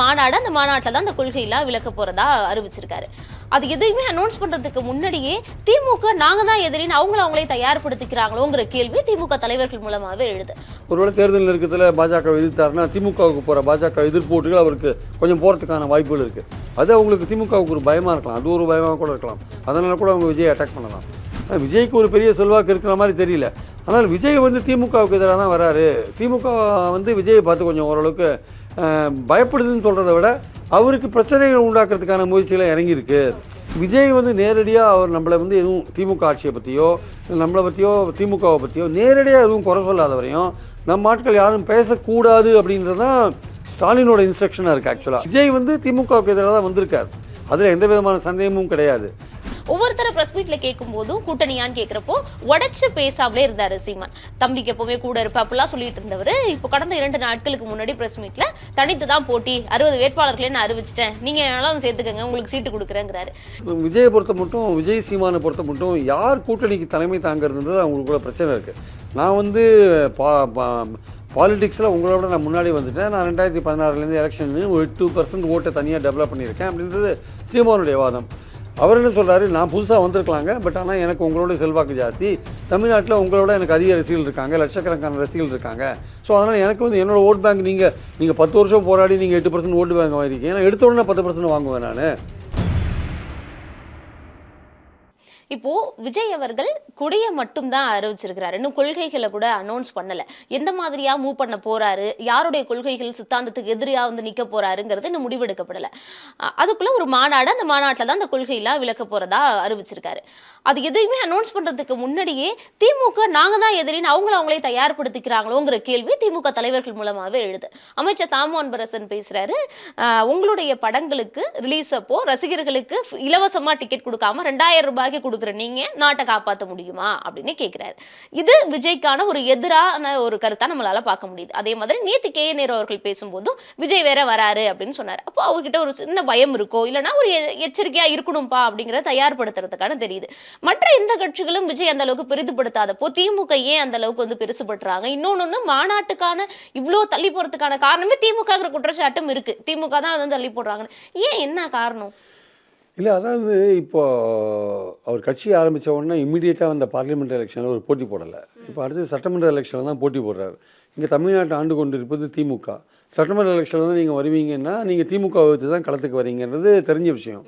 மாநாடு அந்த மாநாட்டில் தான் அந்த கொள்கையெல்லாம் விளக்க போகிறதா அறிவிச்சிருக்காரு. அது எதையுமே அனௌன்ஸ் பண்ணுறதுக்கு முன்னாடியே திமுக நாங்கள் தான் எதிரின்னு அவங்கள அவங்களே தயார்படுத்திக்கிறாங்களோங்கிற கேள்வி திமுக தலைவர்கள் மூலமாகவே எழுது. ஒருவேளை தேர்தல் நெருக்கத்தில் பாஜக எதிர்த்தாருன்னா திமுகவுக்கு போகிற பாஜக எதிர்ப்போட்டுகள் அவருக்கு கொஞ்சம் போகிறதுக்கான வாய்ப்புகள் இருக்குது அது அவங்களுக்கு திமுகவுக்கு ஒரு பயமாக இருக்கலாம். அது ஒரு பயமாக கூட இருக்கலாம். அதனால் கூட அவங்க விஜய் அட்டாக் பண்ணலாம். விஜய்க்கு ஒரு பெரிய செல்வாக்கு இருக்கிற மாதிரி தெரியல. ஆனால் விஜய் வந்து திமுகவுக்கு எதிராக தான் வராரு. திமுக வந்து விஜயை பார்த்து கொஞ்சம் ஓரளவுக்கு பயப்படுதுன்னு சொல்கிறத விட அவருக்கு பிரச்சனைகள் உண்டாக்குறதுக்கான முயற்சிகளை இறங்கியிருக்கு. விஜய் வந்து நேரடியாக அவர் நம்மளை வந்து எதுவும் திமுக ஆட்சியை பற்றியோ நம்மளை பற்றியோ திமுகவை பற்றியோ நேரடியாக எதுவும் குறை சொல்லாத வரையும் நம்ம ஆட்கள் யாரும் பேசக்கூடாது அப்படின்றது தான் ஸ்டாலினோட இன்ஸ்ட்ரக்ஷனாக இருக்குது ஆக்சுவலாக விஜய் வந்து திமுகவுக்கு எதிராக தான் வந்திருக்கார். அதில் எந்த விதமான சந்தேகமும் கிடையாது. ஒவ்வொருத்தர பிரஸ் மீட்ல கேட்கும் போதும் கூட்டணியான்னு கேட்கிறப்போ உடச்சு பேசாமலே இருந்தாரு சீமான். தம்பிக்கு எப்பவுமே கூட இருப்ப அப்படிலாம் சொல்லிட்டு இருந்தவர். இப்போ கடந்த இரண்டு நாட்களுக்கு முன்னாடி பிரஸ் மீட்ல தனித்து தான் போட்டி அறுபது வேட்பாளர்களே நான் அறிவிச்சிட்டேன். நீங்க வேணாலும் சேர்த்துக்கங்க உங்களுக்கு சீட்டு கொடுக்குறேங்கிறாரு. விஜயை பொறுத்த மட்டும் விஜய் சீமானை பொறுத்த மட்டும் யார் கூட்டணிக்கு தலைமை தாங்கிறது அவங்களுக்குள்ள பிரச்சனை இருக்குது நான் வந்து பா பாலிடிக்ஸில் உங்களோட நான் முன்னாடி வந்துட்டேன். நான் ரெண்டாயிரத்தி பதினாறுலேருந்து எலெக்ஷன் ஒரு டூ பர்சன்ட் ஓட்டை தனியாக டெவலப் பண்ணியிருக்கேன் அப்படின்றது சீமானுடைய வாதம். அவர் என்ன சொல்கிறாரு நான் புதுசாக வந்திருக்கலாங்க பட் ஆனால் எனக்கு உங்களோட செல்வாக்கு ஜாஸ்தி. தமிழ்நாட்டில் உங்களோட எனக்கு அதிக ரசிகர்கள் இருக்காங்க லட்சக்கணக்கான ரசிகர்கள் இருக்காங்க. ஸோ அதனால் எனக்கு வந்து என்னோட ஓட் பேங்க் நீங்கள் நீங்கள் பத்து வருஷம் போராடி நீங்கள் எட்டு பர்சன்ட் ஓட்டு பேங்க் வாங்கிருக்கீங்க நான் எடுத்த உடனே பத்து பர்சன்ட் வாங்குவேன் நான். இப்போ விஜய் அவர்கள் கொடியை மட்டும் தான் அறிவிச்சிருக்கிறாரு. இன்னும் கொள்கைகளை கூட அனௌன்ஸ் பண்ணல. எந்த மாதிரியா மூவ் பண்ண போறாரு? யாருடைய கொள்கைகள் சித்தாந்தத்துக்கு எதிரியா வந்து நிக்க போறாருங்கிறது இன்னும் முடிவெடுக்கப்படல. அதுக்குள்ள ஒரு மாநாடு அந்த மாநாட்டில் தான் அந்த கொள்கையெல்லாம் விளக்க போறதா அறிவிச்சிருக்காரு. அது எதையுமே அனௌன்ஸ் பண்றதுக்கு முன்னாடியே திமுக நாங்க தான் எதிரின்னு அவங்கள அவங்களே தயார்படுத்திக்கிறாங்களோங்கிற கேள்வி திமுக தலைவர்கள் மூலமாவே எழுது. அமைச்சர் தாமு அன்பரசன் பேசுறாரு உங்களுடைய படங்களுக்கு ரிலீஸ் அப்போ ரசிகர்களுக்கு இலவசமா டிக்கெட் கொடுக்காம ரெண்டாயிரம் ரூபாய்க்கு கொடுக்குற நீங்க நாட்டை காப்பாற்ற முடியுமா அப்படின்னு கேட்குறாரு இது விஜய்க்கான ஒரு எதிரான ஒரு கருத்தாக நம்மளால பார்க்க முடியுது. அதே மாதிரி நேத்து கே நேரு அவர்கள் பேசும்போதும் விஜய் வேற வராரு அப்படின்னு சொன்னார். அப்போ அவர்கிட்ட ஒரு சின்ன பயம் இருக்கோ இல்லைன்னா ஒரு எச்சரிக்கையாக இருக்கணும்ப்பா அப்படிங்கிறத தயார்படுத்துறதுக்கான தெரியுது. மற்ற எந்த கட்சிகளும் விஜய் அந்த அளவுக்கு பெரிதுபடுத்தாதப்போ திமுக ஏன் அந்த அளவுக்கு வந்து பெருசுபடுறாங்க இன்னொன்னு மாநாட்டுக்கான இவ்வளோ தள்ளி போகிறதுக்கான காரணமே திமுகங்கிற குற்றச்சாட்டும் இருக்கு. திமுக தான் வந்து தள்ளி போடுறாங்க ஏன் என்ன காரணம்? இல்லை அதாவது இப்போ அவர் கட்சி ஆரம்பித்த உடனே இம்மிடியேட்டாக அந்த பார்லிமெண்ட் எலெக்ஷனில் ஒரு போட்டி போடலை. இப்போ அடுத்து சட்டமன்ற எலெக்ஷனில் தான் போட்டி போடுறாரு. இங்கே தமிழ்நாட்டை ஆண்டு கொண்டு இருப்பது திமுக. சட்டமன்ற எலெக்ஷனில் தான் நீங்கள் வருவீங்கன்னா நீங்கள் திமுக வகுத்து தான் களத்துக்கு வரீங்கன்றது தெரிஞ்ச விஷயம்.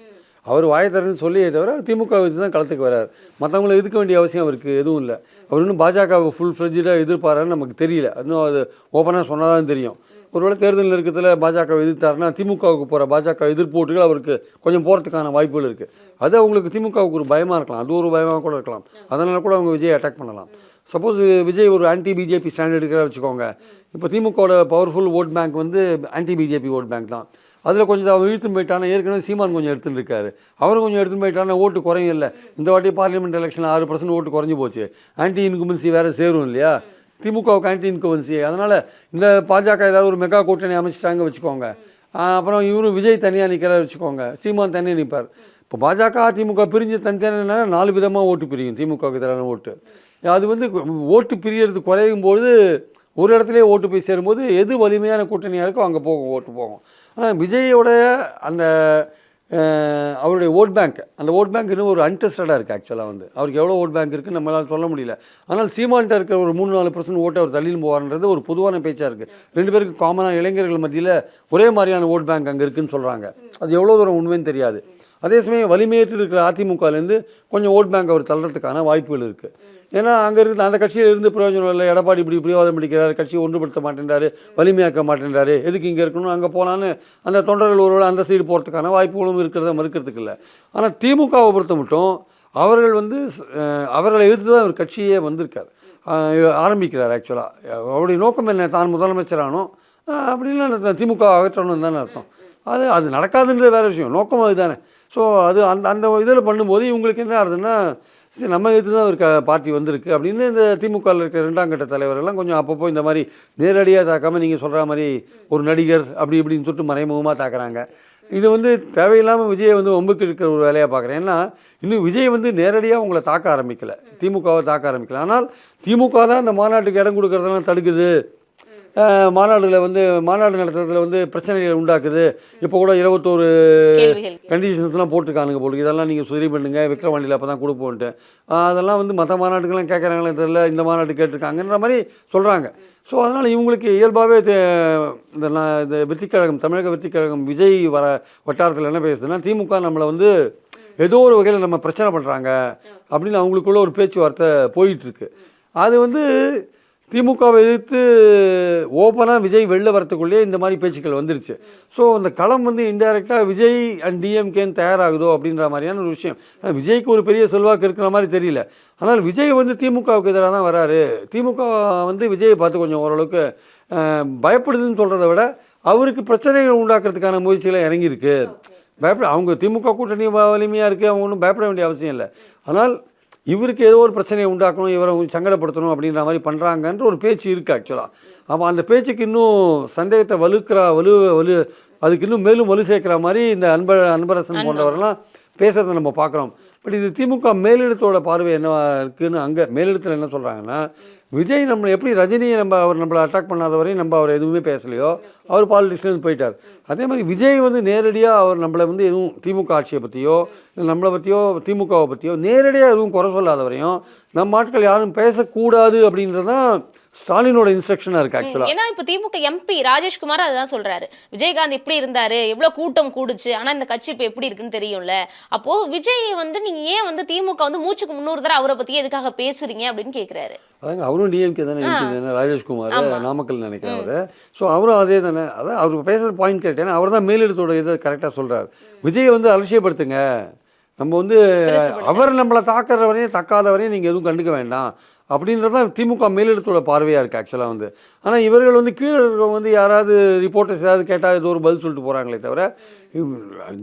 அவர் வாயை திறந்து சொல்லியே தவிர திமுக வகுத்து தான் களத்துக்கு வரார். மற்றவங்கள எதுக்க வேண்டிய அவசியம் அவருக்கு எதுவும் இல்லை. அவர் இன்னும் பாஜகவை ஃபுல் ஃப்ரெஜ்டாக எதிர்ப்பாரான்னு நமக்கு தெரியல. இன்னும் அது ஓப்பனாக சொன்னால் தான் தெரியும். ஒருவேளை தேர்தல் நெருக்கத்தில் பாஜக எதிர்த்தாருன்னா திமுகவுக்கு போகிற பாஜக எதிர்ப்போட்டுகள் அவருக்கு கொஞ்சம் போகிறதுக்கான வாய்ப்புகள் இருக்குது அது அவங்களுக்கு திமுகவுக்கு ஒரு பயமாக இருக்கலாம். அது ஒரு பயமாக கூட இருக்கலாம். அதனால் கூட அவங்க விஜய் அட்டாக் பண்ணலாம். சப்போஸ் விஜய் ஒரு ஆன்டி பிஜேபி ஸ்டாண்ட் எடுக்கிற வச்சுக்கோங்க. இப்போ திமுகவோட பவர்ஃபுல் ஓட் பேங்க் வந்து ஆன்டி பிஜேபி ஓட் பேங்க் தான். அதில் கொஞ்சம் அவன் இழுத்துன்னு போயிட்டானா ஏற்கனவே சீமான் கொஞ்சம் எடுத்துன்னு இருக்காரு. அவரும் கொஞ்சம் எடுத்துன்னு போயிட்டானா ஓட்டு குறையும் இல்லை. இந்த வாட்டி பார்லிமெண்ட் எலெக்ஷன் ஆறு பர்சன்ட் ஓட்டு குறைஞ்சி போச்சு. ஆன்டி இன்குமென்சி வேறு சேரும் இல்லையா? திமுகவுக்கு ஆன்டி இன்குமென்சி அதனால் இந்த பாஜக ஏதாவது ஒரு மெகா கூட்டணி அமைச்சிட்டாங்க வச்சுக்கோங்க. அப்புறம் இவரும் விஜய் தனியாக நிற்கிறார் வச்சுக்கோங்க. சீமான் தனியாக நிற்பார் இப்போ பாஜக திமுக பிரிஞ்சு தனித்தனியான நாலு விதமாக ஓட்டு பிரியும் திமுகவுக்கு எதிரான ஓட்டு. அது வந்து ஓட்டு பிரியறது குறையும் போது ஒரு இடத்துலயே ஓட்டு போய் சேரும்போது எது வலிமையான கூட்டணியாக இருக்கோ அங்கே போகும் ஓட்டு போகும். ஆனால் விஜயோடைய அந்த அவருடைய ஓட் பேங்க் அந்த ஓட் பேங்க் இன்னும் ஒரு அன்டெஸ்டடாக இருக்குது ஆக்சுவலாக வந்து. அவருக்கு எவ்வளோ ஓட் பேங்க் இருக்குன்னு நம்மளால் சொல்ல முடியல. ஆனால் சீமான்ட்ட இருக்கிற ஒரு மூணு நாலு பர்சன்ட் ஓட்டை அவர் தள்ளின்னு போவார்ன்றது ஒரு பொதுவான பேச்சாக இருக்குது ரெண்டு பேருக்கு காமனாக இளைஞர்கள் மத்தியில் ஒரே மாதிரியான ஓட் பேங்க் அங்கே இருக்குதுன்னு சொல்கிறாங்க அது எவ்வளோ தூரம் உண்மைன்னு தெரியாது. அதே சமயம் வலிமையேற்று இருக்கிற அதிமுகலேருந்து கொஞ்சம் ஓட் பேங்க் அவர் தள்ளுறதுக்கான வாய்ப்புகள் இருக்குது ஏன்னா அங்கே இருந்து அந்த கட்சியில் இருந்து பிரயோஜனம் இல்லை. எடப்பாடி இப்படி பிரிவாதம் பிடிக்கிறார். கட்சியை ஒன்றுபடுத்த மாட்டேன்றாரு. வலிமையாக்க மாட்டேன்றாரு. எதுக்கு இங்கே இருக்கணும்? அங்கே போனான்னு அந்த தொண்டர்கள் ஒருவேளை அந்த சைடு போகிறதுக்கான வாய்ப்புகளும் இருக்கிறத மறுக்கிறதுக்கு இல்லை. ஆனால் திமுகவை பொறுத்த மட்டும் அவர்கள் வந்து அவர்களை எதிர்த்து தான் ஒரு கட்சியே வந்திருக்கார். ஆரம்பிக்கிறார் ஆக்சுவலாக அவருடைய நோக்கம் என்ன? தான் முதலமைச்சரானோ அப்படின்னா திமுக அகற்றணும் தானே அர்த்தம். அது அது நடக்காதுன்றது வேறு விஷயம். நோக்கம் அதுதானே. ஸோ அது அந்த அந்த இதில் பண்ணும்போது இவங்களுக்கு என்ன ஆகுதுன்னா சரி நம்ம எதிர்த்து தான் ஒரு க பார்ட்டி வந்திருக்கு அப்படின்னு இந்த திமுகவில் இருக்கிற ரெண்டாம் கட்ட தலைவரெல்லாம் கொஞ்சம் அப்பப்போ இந்த மாதிரி நேரடியாக தாக்காமல் நீங்கள் சொல்கிற மாதிரி ஒரு நடிகர் அப்படி இப்படின்னு சொல்லிட்டு மறைமுகமாக தாக்குறாங்க. இது வந்து தேவையில்லாமல் விஜயை வந்து ஒம்புக்கு இருக்கிற ஒரு வேலையாக பார்க்குறேன் ஏன்னா இன்னும் விஜய் வந்து நேரடியாக உங்களை தாக்க ஆரம்பிக்கலை. திமுகவை தாக்க ஆரம்பிக்கல. ஆனால் திமுக தான் அந்த மாநாட்டுக்கு இடம் கொடுக்குறதெல்லாம் தடுக்குது. மாநாடுல வந்து மாநாடு நடத்துறதுல வந்து பிரச்சனைகளை உண்டாக்குது. இப்போ கூட இருபத்தோரு கண்டிஷன்ஸ்லாம் போட்டிருக்கானுங்க போல இதெல்லாம் நீங்கள் சரி பண்ணுங்க. விக்ரவாண்டியில் அப்போ தான் கொடுப்போன்ட்டு அதெல்லாம் வந்து மற்ற மாநாட்டுக்கெல்லாம் கேட்குறாங்களே தெரியல. இந்த மாநாட்டு கேட்டிருக்காங்கன்ற மாதிரி சொல்கிறாங்க ஸோ அதனால் இவங்களுக்கு இயல்பாகவே இந்த நான் இந்த வெற்றிக் கழகம் தமிழக வெற்றிக் கழகம் விஜய் வர வட்டாரத்தில் என்ன பேசுதுன்னா திமுக நம்மளை வந்து ஏதோ ஒரு வகையில் நம்ம பிரச்சனை பண்ணுறாங்க அப்படின்னு அவங்களுக்குள்ள ஒரு பேச்சுவார்த்தை போயிட்டுருக்கு அது வந்து திமுகவை எதிர்த்து ஓப்பனாக விஜய் வெளில வரத்துக்குள்ளேயே இந்த மாதிரி பேச்சுக்கள் வந்துருச்சு. ஸோ அந்த களம் வந்து இன்டெரக்டாக விஜய் அண்ட் டிஎம்கேன்னு தயாராகுதோ அப்படின்ற மாதிரியான ஒரு விஷயம். ஆனா விஜய்க்கு ஒரு பெரிய செல்வாக்கு இருக்கிற மாதிரி தெரியல. ஆனால் விஜய் வந்து திமுகவுக்கு எதிராக தான் வராரு. திமுக வந்து விஜயை பார்த்து கொஞ்சம் ஓரளவுக்கு பயப்படுதுன்னு சொல்கிறத விட அவருக்கு பிரச்சனைகள் உண்டாக்குறதுக்கான முயற்சிகளை இறங்கியிருக்கு. பயப்பட அவங்க திமுக கூட்டணி வலிமையாக இருக்குது அவங்க ஒன்றும் பயப்பட வேண்டிய அவசியம் இல்லை. ஆனால் இவருக்கு ஏதோ ஒரு பிரச்சனையை உண்டாக்கணும் இவரை சங்கடப்படுத்தணும் அப்படின்ற மாதிரி பண்ணுறாங்கன்ற ஒரு பேச்சு இருக்குது ஆக்சுவலாக அப்போ அந்த பேச்சுக்கு இன்னும் சந்தேகத்தை வலுக்கிற வலு வலு அதுக்கு இன்னும் மேலும் வலு சேர்க்குற மாதிரி இந்த அன்ப அன்பரசன் போன்றவரெல்லாம் பேசுகிறத நம்ம பார்க்குறோம். பட் இது திமுக மேலிடத்தோட பார்வை என்னவா இருக்குன்னு அங்கே மேலிடத்தில் என்ன சொல்கிறாங்கன்னா விஜய் நம்ம எப்படி ரஜினியை நம்ம அவர் நம்மளை அட்டாக் பண்ணாத வரையும் நம்ம அவர் எதுவுமே பேசலையோ அவர் பாலிடிக்ஸ்லேருந்து போயிட்டார். அதே மாதிரி விஜய் வந்து நேரடியாக அவர் நம்மளை வந்து எதுவும் திமுக ஆட்சியை பற்றியோ இல்லை நம்மளை பற்றியோ திமுகவை பற்றியோ நேரடியாக எதுவும் குறை சொல்லாத வரையும் நம்ம ஆட்கள் யாரும் பேசக்கூடாது அப்படின்றது தான் ஸ்டாலினோட இன்ஸ்ட்ரக்ஷனாக இருக்குது ஆக்சுவலாக ஏன்னா இப்ப திமுக எம்பி ராஜேஷ்குமார் அதுதான் சொல்றாரு. விஜயகாந்த் எப்படி இருந்தாரு? எவ்வளவு கூட்டம் கூடுச்சு? ஆனா இந்த கட்சி இப்ப எப்படி இருக்குன்னு தெரியும்ல. அப்போ விஜய் வந்து நீங்க ஏன் வந்து திமுக வந்து மூச்சுக்கு முன்னூறு தடவை அவரை பத்தி எதுக்காக பேசுறீங்க அப்படின்னு கேக்குறாரு. அதாங்க அவரும் டிஎம்கே தானே. எம்பி தானே ராஜேஷ்குமார். நாமக்கல் நினைக்கிறேன் அவர் ஸோ அவரும் அதே தானே. அதான் அவர் பேசுகிற பாயிண்ட் கரெக்ட் ஏன்னா அவர் தான் மேலிடத்தோட இதை கரெக்டாக சொல்கிறார் விஜயை வந்து அலட்சியப்படுத்துங்க. நம்ம வந்து. அவர் நம்மளை தாக்குற வரையும் தக்காத வரையும் நீங்கள் எதுவும் கண்டுக்க வேண்டாம். அப்படின்றது தான் திமுக மேலிடத்தோட பார்வையாக இருக்குது ஆக்சுவலாக வந்து. ஆனால் இவர்கள் வந்து கீழே இருக்கிறவங்க வந்து யாராவது ரிப்போர்ட்டர்ஸ் ஏதாவது கேட்டால் ஏதோ ஒரு பதில் சொல்லிட்டு போகிறாங்களே தவிர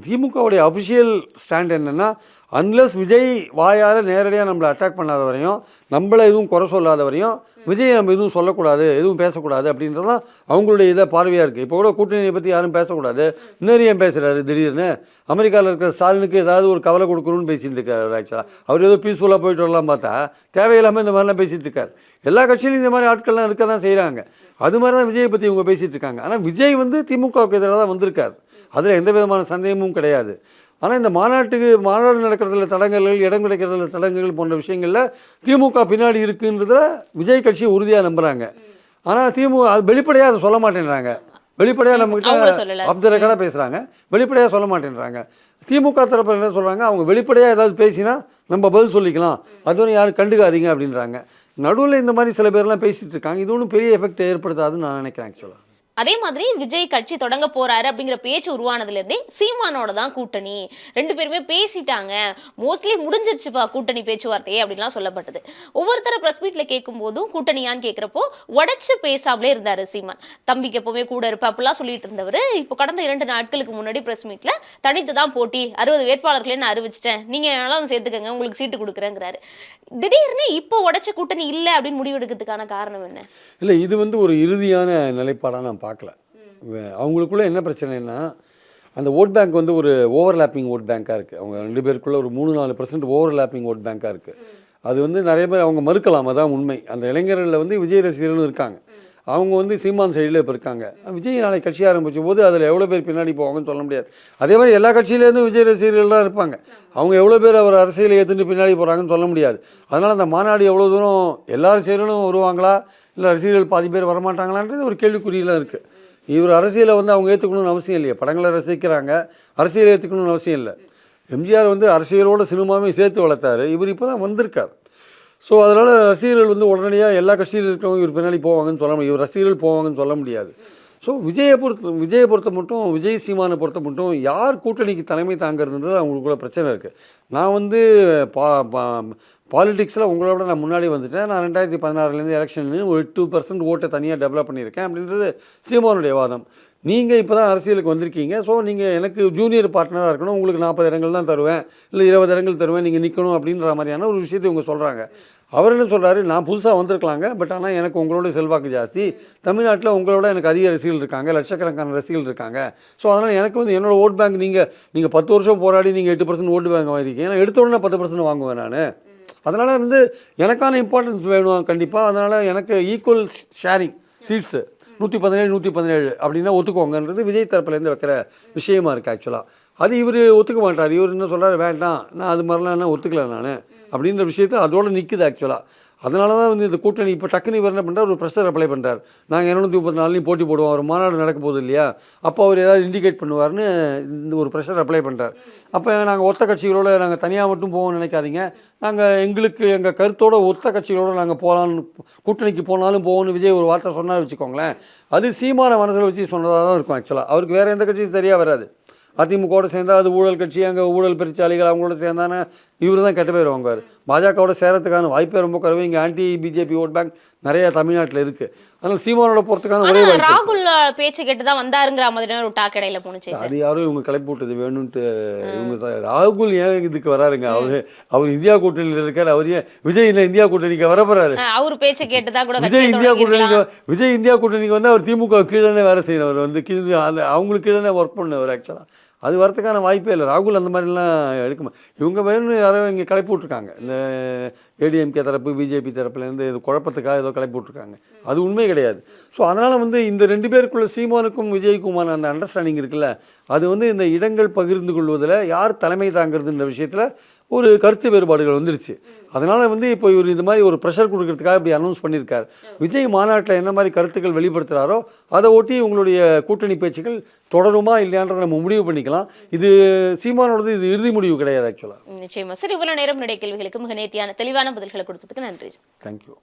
திமுகவுடைய அஃபிஷியல் ஸ்டாண்ட் என்னென்னா அன்லஸ் விஜய் வாயால் நேரடியாக நம்மளை அட்டாக் பண்ணாத வரையும் நம்மளை எதுவும் குறை சொல்லாத வரையும் விஜய் நம்ம எதுவும் சொல்லக்கூடாது எதுவும் பேசக்கூடாது அப்படின்றது தான் அவங்களுடைய இதை பார்வையாக இருக்குது இப்போ கூட கூட்டணியை பற்றி யாரும் பேசக்கூடாது. இன்னொரு ஏன் பேசுகிறாரு திடீர்னு அமெரிக்காவில் இருக்கிற ஸ்டாலினுக்கு ஏதாவது ஒரு கவலை கொடுக்கணும்னு பேசிகிட்டு இருக்காரு ஆக்சுவலாக அவர் ஏதோ பீஸ்ஃபுல்லாக போயிட்டு வரலாம் பார்த்தா தேவையில்லாமல் இந்த மாதிரிலாம் பேசிகிட்டு இருக்காரு. எல்லா கட்சியிலும் இந்த மாதிரி ஆட்கள்லாம் இருக்க தான் செய்கிறாங்க அது மாதிரி தான் விஜயை பற்றி இவங்க பேசிகிட்டு இருக்காங்க. ஆனால் விஜய் வந்து திமுகவுக்கு எதிராக தான் வந்திருக்கார். அதில் எந்த விதமான சந்தேகமும் கிடையாது. ஆனால் இந்த மாநாட்டுக்கு மாநாடு நடக்கிறதுல தடங்கல்கள் இடம் கிடைக்கிறதுல தடங்கல் போன்ற விஷயங்களில் திமுக பின்னாடி இருக்குன்றதுல விஜய் கட்சி உறுதியாக நம்புகிறாங்க ஆனால் திமுக அது வெளிப்படையாக அதை சொல்ல மாட்டேன்றாங்க. வெளிப்படையாக நம்மகிட்ட சொல்லல. ஆஃப் த ரெக்கார்டாக பேசுகிறாங்க வெளிப்படையாக சொல்ல மாட்டேன்றாங்க. திமுக தரப்பில் என்ன சொல்கிறாங்க அவங்க வெளிப்படையாக ஏதாவது பேசினா நம்ம பதில் சொல்லிக்கலாம். அதுவரை யாரும் கண்டுக்காதீங்க அப்படின்றாங்க. நடுவில் இந்த மாதிரி சில பேர்லாம் பேசிட்டு இருக்காங்க. இது ஒன்றும் பெரிய எஃபெக்ட் ஏற்படுத்தாதுன்னு நான் நினைக்கிறேன் ஆக்சுவலாக அதே மாதிரி விஜய் கட்சி தொடங்க போறாரு அப்படிங்கிற பேச்சு உருவானதுலேருந்தே சீமானோட தான் கூட்டணி. ரெண்டு பேருமே பேசிட்டாங்க. மோஸ்ட்லி முடிஞ்சிருச்சுப்பா கூட்டணி பேச்சுவார்த்தையே அப்படின்லாம் சொல்லப்பட்டது. ஒவ்வொருத்தர ப்ரெஸ் மீட்டில் கேட்கும் போதும் கூட்டணியான்னு கேட்குறப்போ உடச்சு பேசாமலே இருந்தார் சீமான். தம்பிக்கு எப்பவுமே கூட இருப்பேன் அப்படிலாம் சொல்லிட்டு இருந்தவர். இப்போ கடந்த இரண்டு நாட்களுக்கு முன்னாடி ப்ரெஸ் மீட்டில் தனித்து தான் போட்டி அறுபது வேட்பாளர்களே நான் அறிவிச்சிட்டேன். நீங்கள் வேணாலும் சேர்த்துக்கங்க உங்களுக்கு சீட்டு கொடுக்குறேங்கிறாரு. திடீர்னு இப்போ உடச்ச கூட்டணி இல்லை அப்படின்னு முடிவெடுக்கிறதுக்கான காரணம் என்ன? இல்லை இது வந்து ஒரு இறுதியான நிலைப்பாடாக நான் பார்க்கல. அவங்களுக்குள்ளே அவங்களுக்குள்ள என்ன பிரச்சனைன்னா அந்த ஓட் பேங்க் வந்து ஒரு ஓவர்லாப்பிங் ஓட் பேங்காக இருக்குது அவங்க ரெண்டு பேருக்குள்ளே ஒரு மூணு நாலு பர்சன்ட் ஓவர்லாப்பிங் ஓட் பேங்காக இருக்குது அது வந்து நிறைய பேர் அவங்க மறுக்கலாம் அதான் உண்மை. அந்த இளைஞர்களில் வந்து விஜய் ரசிகர்களும் இருக்காங்க. அவங்க வந்து சீமான் சைடில் இப்போ இருக்காங்க. விஜய் நாளை கட்சி ஆரம்பிச்ச போது அதில் எவ்வளோ பேர் பின்னாடி போவாங்கன்னு சொல்ல முடியாது. அதே மாதிரி எல்லா கட்சியிலேருந்தும் விஜய் ரசிகர்கள்லாம் இருப்பாங்க. அவங்க எவ்வளோ பேர் அவர் அரசியலை ஏற்றுட்டு பின்னாடி போகிறாங்கன்னு சொல்ல முடியாது. அதனால் அந்த மாநாடு எவ்வளோ தூரம் எல்லா ரசிகர்களும் வருவாங்களா? இல்லை ரசிகர்கள் பாதி பேர் வரமாட்டாங்களான்றது ஒரு கேள்விக்குறியெல்லாம் இருக்குது இவர் அரசியலை வந்து அவங்க ஏற்றுக்கணும்னு அவசியம் இல்லையே. படங்களை ரசிக்கிறாங்க. அரசியலை ஏற்றுக்கணும்னு அவசியம் இல்லை. எம்ஜிஆர் வந்து அரசியலோட சினிமாவையும் சேர்த்து வளர்த்தாரு. இவர் இப்போ தான் வந்திருக்கார். ஸோ அதனால் ரசிகர்கள் வந்து உடனடியாக எல்லா கட்சியில் இருக்கிறவங்க இவர் பின்னாடி போவாங்கன்னு சொல்ல முடியும் இவர் ரசிகர்கள் போவாங்கன்னு சொல்ல முடியாது. ஸோ விஜயை பொறுத்த விஜயை பொறுத்த மட்டும் விஜய் சீமானை பொறுத்த மட்டும் யார் கூட்டணிக்கு தலைமை தாங்கிறதுன்றது அவங்களுக்குள்ள பிரச்சனை இருக்குது நான் வந்து பா பாலிடிக்ஸில் உங்களோட நான் முன்னாடி வந்துட்டேன். நான் ரெண்டாயிரத்தி பதினாறுலேருந்து எலெக்ஷன் ஒரு டூ பர்சன்ட் ஓட்டை தனியாக டெவலப் பண்ணியிருக்கேன் அப்படின்றது சீமானுடைய வாதம். நீங்கள் இப்போ தான் அரசியலுக்கு வந்திருக்கீங்க. ஸோ நீங்கள் எனக்கு ஜூனியர் பார்ட்னராக இருக்கணும். உங்களுக்கு நாற்பது இடங்கள் தான் தருவேன். இல்லை இருபது இடங்கள் தருவேன். நீங்கள் நிற்கணும் அப்படின்ற மாதிரியான ஒரு விஷயத்தை இவங்க சொல்கிறாங்க அவர் என்ன சொல்கிறாரு நான் புதுசாக வந்திருக்கலாங்க. பட் ஆனால் எனக்கு உங்களோட செல்வாக்கு ஜாஸ்தி. தமிழ்நாட்டில் உங்களோட எனக்கு அதிக ரசிகர்கள் இருக்காங்க. லட்சக்கணக்கான ரசிகர்கள் இருக்காங்க. ஸோ அதனால் எனக்கு வந்து என்னோட ஓட் பேங்க் நீங்கள் நீங்கள் பத்து வருஷம் போராடி நீங்கள் எட்டு பர்சன்ட் ஓட்டு பேங்க் வாங்கிருக்கீங்க நான் எடுத்த உடனே பத்து பர்சன்ட் வாங்குவேன் நான். அதனால் வந்து எனக்கான இம்பார்ட்டன்ஸ் வேணும் கண்டிப்பாக அதனால் எனக்கு ஈக்குவல் ஷேரிங் சீட்ஸு நூற்றி பதினேழு நூற்றி பதினேழு அப்படின்னா ஒத்துக்கோங்கன்றது விஜய் தரப்புலேருந்து வைக்கிற விஷயமா இருக்குது ஆக்சுவலாக அது இவர் ஒத்துக்க மாட்டார். இவர் என்ன சொல்கிறார் வேண்டாம். நான் அது மாதிரிலாம் என்ன ஒத்துக்கல நான் அப்படின்ற விஷயத்தை அதோட நிற்குது ஆக்சுவலாக அதனால தான் வந்து இந்த கூட்டணி இப்போ டக்குனு இவர் என்ன பண்ணுறார் ஒரு ப்ரெஷர் அப்ளை பண்ணுறார் நாங்கள் இரநூத்தி முப்பத்தி நாலுலையும் போட்டி போடுவோம். ஒரு மாநாடு நடக்க போகுது இல்லையா? அப்போ அவர் ஏதாவது இண்டிகேட் பண்ணுவார்னு இந்த ஒரு ப்ரெஷர் அப்ளை பண்ணுறார் அப்போ நாங்கள் ஒத்த கட்சிகளோடு நாங்கள் தனியாக மட்டும் போவோம்னு நினைக்காதீங்க. நாங்கள் எங்களுக்கு எங்கள் கருத்தோட ஒத்த கட்சிகளோடு நாங்கள் போகலான்னு கூட்டணிக்கு போனாலும் போகணும்னு விஜய் ஒரு வார்த்தை சொன்னார் வச்சுக்கோங்களேன். அது சீமான மனசில் வச்சு சொன்னதாக தான் இருக்கும் ஆக்சுவலாக அவருக்கு வேறு எந்த கட்சியும் சரியாக வராது. அதிமுகவோட சேர்ந்தால் அது ஊழல் கட்சி அங்கே ஊழல் பெருச்சாளிகள் அவங்களோட சேர்ந்தானே இவர் தான் கெட்ட பேர் வாங்குவார் பாஜகவோட சேரத்துக்கான வாய்ப்பே ரொம்ப குறைவு. இங்கே ஆன்டி பிஜேபி ஓட் பேங்க் நிறைய தமிழ்நாட்டில் இருக்குது அதனால் சீமானோட போகிறதுக்கான ஒரே வாய்ப்பு ராகுல் பேச்சு கேட்டு தான் வந்தாருங்கிற மாதிரியான ஒரு டாக் இடையில போணுச்சு. அது யாரும் இவங்க கிளப்பி விட்டது வேணும்ன்ட்டு இவங்க ராகுல் ஏன் இதுக்கு வராருங்க? அவரு அவர் இந்தியா கூட்டணியில் இருக்கார். அவர் ஏன் விஜய் இந்தியா கூட்டணிக்கு வர அஹ் அவர் பேச்சை கேட்டு தான் கூட விஜய் இந்தியா கூட்டணிக்கு. விஜய் இந்தியா கூட்டணிக்கு வந்து அவர் திமுக கீழே வேலை செய்யணும். அவர் வந்து கீழே அந்த அவங்களுக்கு கீழே ஒர்க் பண்ணவர் ஆக்சுவலாக அது வரதுக்கான வாய்ப்பே இல்லை. ராகுல் அந்த மாதிரிலாம் எடுக்கமா இவங்க வேணும்னு யாரோ இங்கே கிளப்பி விட்ருக்காங்க இந்த ஏடிஎம்கே தரப்பு பிஜேபி தரப்புலேருந்து இது குழப்பத்துக்காக ஏதோ கிளப்பி விட்ருக்காங்க அது உண்மை கிடையாது. ஸோ அதனால் வந்து இந்த ரெண்டு பேருக்குள்ள சீமானுக்கும் விஜய்க்குமான அந்த அண்டர்ஸ்டாண்டிங் இருக்குல்ல அது வந்து இந்த இடங்கள் பகிர்ந்து கொள்வதில் யார் தலைமை தாங்கிறதுன்ற விஷயத்தில் ஒரு கருத்து வேறுபாடுகள் வந்துருச்சு. அதனால் வந்து இப்போ இவர் இந்த மாதிரி ஒரு ப்ரெஷர் கொடுக்கறதுக்காக இப்படி அனௌன்ஸ் பண்ணியிருக்கார். விஜய் மாநாட்டில் என்ன மாதிரி கருத்துக்கள் வெளிப்படுத்துகிறாரோ அதை ஒட்டி உங்களுடைய கூட்டணி பேச்சுக்கள் தொடருமா இல்லையான்றதை நம்ம முடிவு பண்ணிக்கலாம். இது சீமானோடது இது இறுதி முடிவு கிடையாது ஆக்சுவலாக நிச்சயமா. சார் இவ்வளவு நேரம் நிறைய கேள்விகளுக்கு மிக நேர்த்தியான தெளிவான பதில்களை கொடுத்ததுக்கு நன்றி சார். தேங்க்யூ